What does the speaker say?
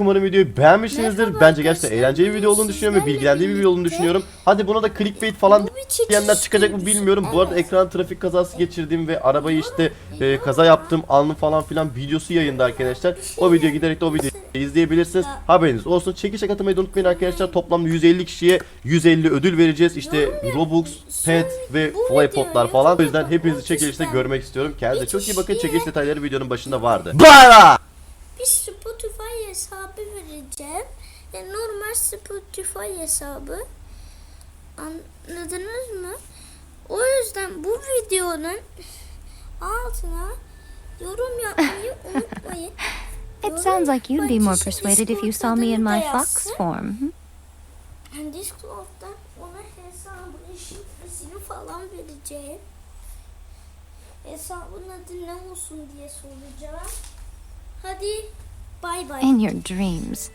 Umarım videoyu beğenmişsinizdir. Merhaba Bence gerçekten eğlenceli bir video olduğunu düşünüyorum ve bilgilendiği bir video olduğunu düşünüyorum. Hadi buna da clickbait falan diyenler çıkacak mı bilmiyorum. Bu arada ekran trafik kazası geçirdiğim ve arabayı işte e, kaza yaptım alnım falan filan videosu yayında arkadaşlar. O video giderek de o videoyu izleyebilirsiniz. Haberiniz olsun. Çekişe katılmayı da unutmayın arkadaşlar. Toplamda 150 kişiye 150 ödül vereceğiz. İşte Robux, Pet ve videoyu falan. O yüzden hepinizi 30 çekilişte görmek istiyorum. Kendinize çok iyi bakın. kişiye- Çekiliş detayları videonun başında vardı. Bir Spotify hesabı vereceğim. Yani normal Spotify hesabı. Anladınız mı? O yüzden bu videonun altına yorum yapmayı unutmayın. It sounds like you'd be more persuaded if you saw me in my fox form. Yani Discord'dan ona hesabın şifresini falan vereceğim. Hesabın adı ne olsun diye soracağım. Hadi bay bay. In your dreams.